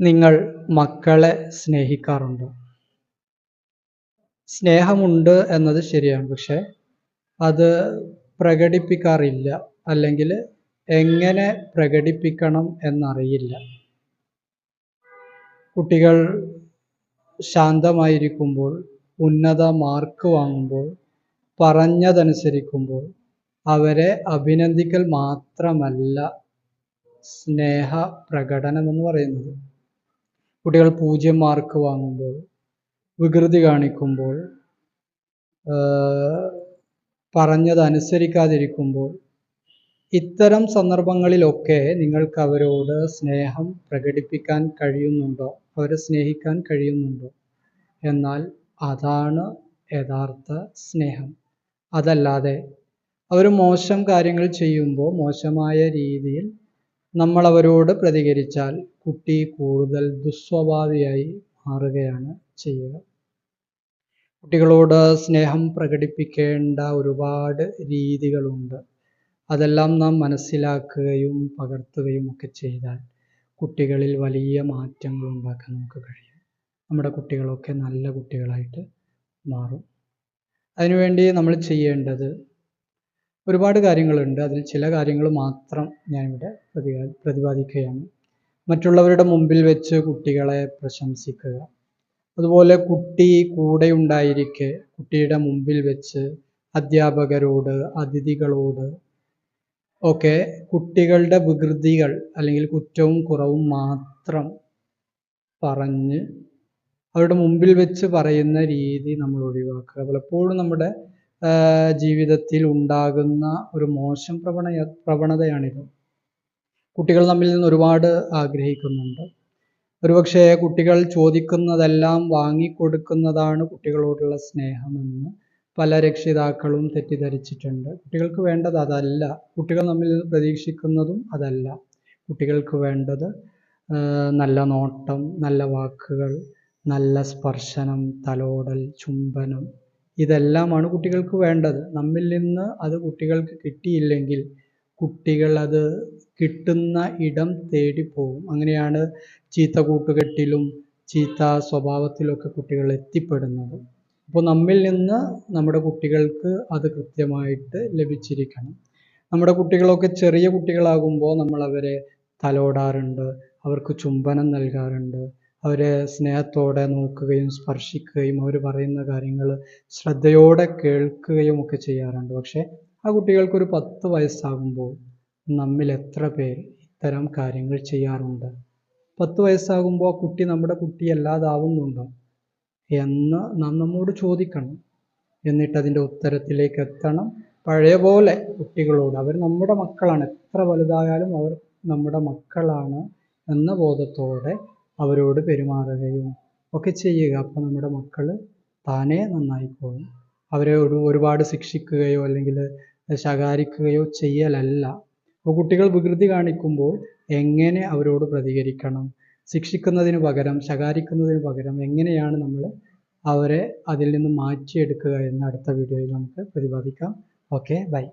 നിങ്ങൾ മക്കളെ സ്നേഹിക്കാറുണ്ടോ? സ്നേഹമുണ്ട് എന്നത് ശരിയാണ്. പക്ഷെ അത് പ്രകടിപ്പിക്കാറില്ല. അല്ലെങ്കിൽ എങ്ങനെ പ്രകടിപ്പിക്കണം എന്നറിയില്ല. കുട്ടികൾ ശാന്തമായിരിക്കുമ്പോൾ ഉന്നത മാർക്ക് വാങ്ങുമ്പോൾ പറഞ്ഞതനുസരിക്കുമ്പോൾ അവരെ അഭിനന്ദിക്കൽ മാത്രമല്ല സ്നേഹ പ്രകടനം എന്ന് പറയുന്നത്. കുട്ടികൾ പൂജ്യം മാർക്ക് വാങ്ങുമ്പോൾ വികൃതി കാണിക്കുമ്പോൾ പറഞ്ഞത് അനുസരിക്കാതിരിക്കുമ്പോൾ ഇത്തരം സന്ദർഭങ്ങളിലൊക്കെ നിങ്ങൾക്ക് അവരോട് സ്നേഹം പ്രകടിപ്പിക്കാൻ കഴിയുന്നുണ്ടോ? അവരെ സ്നേഹിക്കാൻ കഴിയുന്നുണ്ടോ? എന്നാൽ അതാണ് യഥാർത്ഥ സ്നേഹം. അതല്ലാതെ അവർ മോശം കാര്യങ്ങൾ ചെയ്യുമ്പോൾ മോശമായ രീതിയിൽ നമ്മൾ അവരോട് പ്രതികരിച്ചാൽ കുട്ടി കൂടുതൽ ദുസ്വഭാവിയായി മാറുകയാണ് ചെയ്യുക. കുട്ടികളോട് സ്നേഹം പ്രകടിപ്പിക്കേണ്ട ഒരുപാട് രീതികളുണ്ട്. അതെല്ലാം നാം മനസ്സിലാക്കുകയും പകർത്തുകയും ഒക്കെ ചെയ്താൽ കുട്ടികളിൽ വലിയ മാറ്റങ്ങൾ ഉണ്ടാക്കാൻ നമുക്ക് കഴിയും. നമ്മുടെ കുട്ടികളൊക്കെ നല്ല കുട്ടികളായിട്ട് മാറും. അതിനുവേണ്ടി നമ്മൾ ചെയ്യേണ്ടത് ഒരുപാട് കാര്യങ്ങളുണ്ട്. അതിൽ ചില കാര്യങ്ങൾ മാത്രം ഞാനിവിടെ പ്രതിപാദിക്കുകയാണ്. മറ്റുള്ളവരുടെ മുമ്പിൽ വെച്ച് കുട്ടികളെ പ്രശംസിക്കുക. അതുപോലെ കുട്ടി കൂടെ ഉണ്ടായിരിക്കെ കുട്ടിയുടെ മുമ്പിൽ വെച്ച് അധ്യാപകരോട് അതിഥികളോട് ഒക്കെ കുട്ടികളുടെ വികൃതികൾ അല്ലെങ്കിൽ കുറ്റവും കുറവും മാത്രം പറഞ്ഞ് അവരുടെ മുമ്പിൽ വെച്ച് പറയുന്ന രീതി നമ്മൾ ഒഴിവാക്കുക. പലപ്പോഴും നമ്മുടെ ജീവിതത്തിൽ ഉണ്ടാകുന്ന ഒരു മോശം പ്രവണ പ്രവണതയാണിത്. കുട്ടികൾ നമ്മിൽ നിന്ന് ഒരുപാട് ആഗ്രഹിക്കുന്നുണ്ട്. ഒരുപക്ഷെ കുട്ടികൾ ചോദിക്കുന്നതെല്ലാം വാങ്ങിക്കൊടുക്കുന്നതാണ് കുട്ടികളോടുള്ള സ്നേഹമെന്ന് പല രക്ഷിതാക്കളും തെറ്റിദ്ധരിച്ചിട്ടുണ്ട്. കുട്ടികൾക്ക് വേണ്ടത് അതല്ല. കുട്ടികൾ നമ്മിൽ നിന്ന് പ്രതീക്ഷിക്കുന്നതും അതല്ല. കുട്ടികൾക്ക് വേണ്ടത് നല്ല നോട്ടം നല്ല വാക്കുകൾ നല്ല സ്പർശനം തലോടൽ ചുംബനം ഇതെല്ലാമാണ് കുട്ടികൾക്ക് വേണ്ടത്. നമ്മിൽ നിന്ന് അത് കുട്ടികൾക്ക് കിട്ടിയില്ലെങ്കിൽ കുട്ടികൾ അത് കിട്ടുന്ന ഇടം തേടി പോകും. അങ്ങനെയാണ് ചീത്ത കൂട്ടുകെട്ടിലും ചീത്ത സ്വഭാവത്തിലൊക്കെ കുട്ടികൾ എത്തിപ്പെടുന്നത്. അപ്പോൾ നമ്മിൽ നിന്ന് നമ്മുടെ കുട്ടികൾക്ക് അത് കൃത്യമായിട്ട് ലഭിച്ചിരിക്കണം. നമ്മുടെ കുട്ടികളൊക്കെ ചെറിയ കുട്ടികളാകുമ്പോൾ നമ്മൾ അവരെ തലോടാറുണ്ട്. അവർക്ക് ചുംബനം നൽകാറുണ്ട്. അവരെ സ്നേഹത്തോടെ നോക്കുകയും സ്പർശിക്കുകയും അവർ പറയുന്ന കാര്യങ്ങൾ ശ്രദ്ധയോടെ കേൾക്കുകയും ഒക്കെ ചെയ്യാറുണ്ട്. പക്ഷേ ആ കുട്ടികൾക്ക് കുട്ടികൾക്കൊരു പത്ത് വയസ്സാകുമ്പോൾ നമ്മിൽ എത്ര പേർ ഇത്തരം കാര്യങ്ങൾ ചെയ്യാറുണ്ട്? പത്ത് വയസ്സാകുമ്പോൾ ആ കുട്ടി നമ്മുടെ കുട്ടി അല്ലാതാവുന്നുണ്ടോ എന്ന് നാം നമ്മോട് ചോദിക്കണം. എന്നിട്ട് അതിന്റെ ഉത്തരത്തിലേക്ക് എത്തണം. പഴയ പോലെ കുട്ടികളോട് അവർ നമ്മുടെ മക്കളാണ് എത്ര വലുതായാലും അവർ നമ്മുടെ മക്കളാണ് എന്ന ബോധത്തോടെ അവരോട് പെരുമാറുകയും ഒക്കെ ചെയ്യുക. അപ്പോൾ നമ്മുടെ മക്കൾ താനേ നന്നായിക്കോളും. അവരെ ഒരു ഒരുപാട് ശിക്ഷിക്കുകയോ അല്ലെങ്കിൽ ശകാരിക്കുകയോ ചെയ്യലല്ല. അപ്പോൾ കുട്ടികൾ വികൃതി കാണിക്കുമ്പോൾ എങ്ങനെ അവരോട് പ്രതികരിക്കണം? ശിക്ഷിക്കുന്നതിന് പകരം ശകാരിക്കുന്നതിന് പകരം എങ്ങനെയാണ് നമ്മൾ അവരെ അതിൽ നിന്ന് മാറ്റിയെടുക്കുക എന്ന് അടുത്ത വീഡിയോയിൽ നമുക്ക് പ്രതിപാദിക്കാം. Okay bye.